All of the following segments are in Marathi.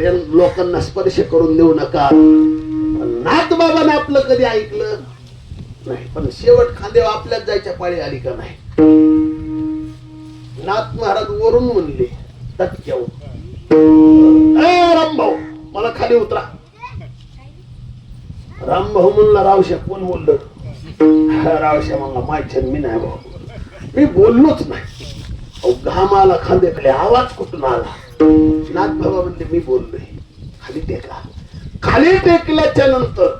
लोकांना स्पर्श करून देऊ नका. नाथ बाबाने आपलं कधी ऐकलं नाही पण शेवट खांदेव आपल्याच जायच्या पाळी आली का नाही? नाथ महाराज वरून म्हणले तटक्यावर. ए रामभाऊ मला खाली उतरा. रामभाऊ म्हणला रावशा कोण बोललं? रावशा म्हणला माय मी नाही भाऊ. मी बोललोच नाही. अहो, घाम आला खांद्याकडे आवाज कुठून आला? नाथ बाबा म्हणले मी बोललोय. खाली टेका. खाली टेकल्याच्या नंतर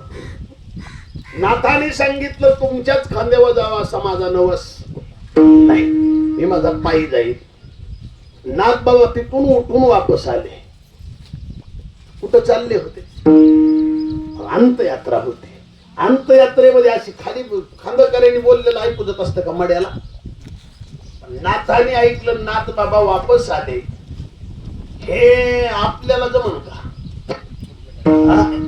नाथाने सांगितलं तुमच्याच खांद्यावर जावा असा माझा नवस. नाही मी माझा पायी जाईल नाथ बाबा तिथून उठून वापस आले. कुठं चालले होते? अंतयात्रा होती. अंतयात्रेमध्ये अशी खाली खांदकऱ्यांनी बोललेलं ऐकू जात असतं का मड्याला? नाथाने ऐकलं नाथ बाबा वापस आले. हे आपल्याला जमन का? नाही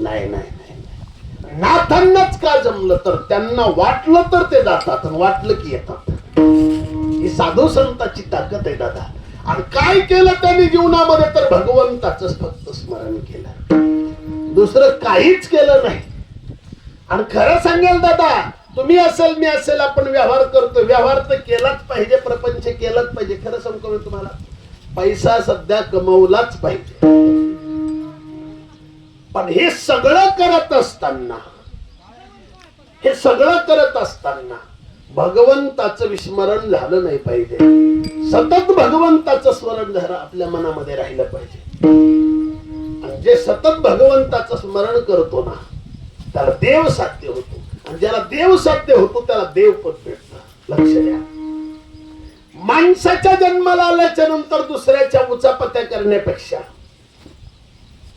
नाही नाही नाही. नाथांनाच का जमलं तर? त्यांना वाटलं तर ते जातात आणि वाटलं की येतात. ही साधू संताची ताकद आहे दादा. आणि काय केलं त्यांनी जीवनामध्ये तर भगवंताच फक्त स्मरण केलं. दुसरं काहीच केलं नाही. आणि खरं सांगाल दादा तुम्ही असेल मी असेल आपण व्यवहार करतो व्यवहार तर केलाच पाहिजे प्रपंच केलाच पाहिजे. खरं सांगतो मी तुम्हाला. पैसा सध्या कमवलाच पाहिजे. पण हे सगळं करत असताना हे सगळं करत असताना भगवंताचं विस्मरण झालं नाही पाहिजे. सतत भगवंताचं स्मरण झालं आपल्या मनामध्ये राहिलं पाहिजे. आणि जे सतत भगवंताचं स्मरण करतो ना त्याला देव साध्य होतो. आणि ज्याला देव साध्य होतो त्याला देव पण भेटत. लक्ष द्या. माणसाच्या जन्माला आल्याच्यानंतर दुसऱ्याच्या उचापत्या करण्यापेक्षा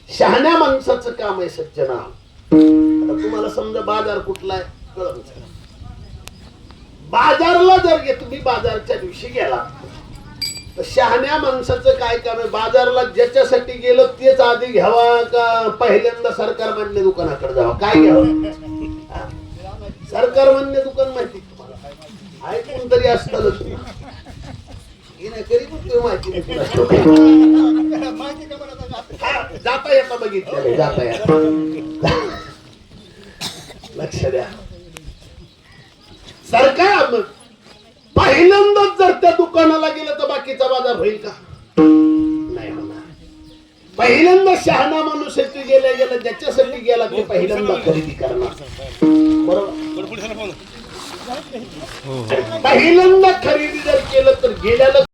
शहाण्या माणसाचं काम आहे सज्जना तुम्हाला समजा बाजार कुठला आहे बाजारला जर घे तुम्ही बाजारच्या दिवशी गेला तर शहाण्या माणसाचं काय काम आहे? बाजारला ज्याच्यासाठी गेलं तेच आधी घ्यावा का पहिल्यांदा सरकार मान्य दुकानाकडे जावा? काय घ्यावं? सरकार मान्य दुकान माहिती तुम्हाला. ऐकून तरी असतातच जाता येता बघितलं जाता येता. लक्ष द्या. सरकार मग पहिल्यांदाच जर त्या दुकानाला गेलं तर बाकीचा बाजार होईल का? नाही होणार. पहिल्यांदा शहाणा माणूस गेल्या गेला ज्याच्यासाठी गेला ते पहिल्यांदा खरेदी करणार. बरोबर? पहिल्यांदा खरेदी जर केलं तर गेल्याला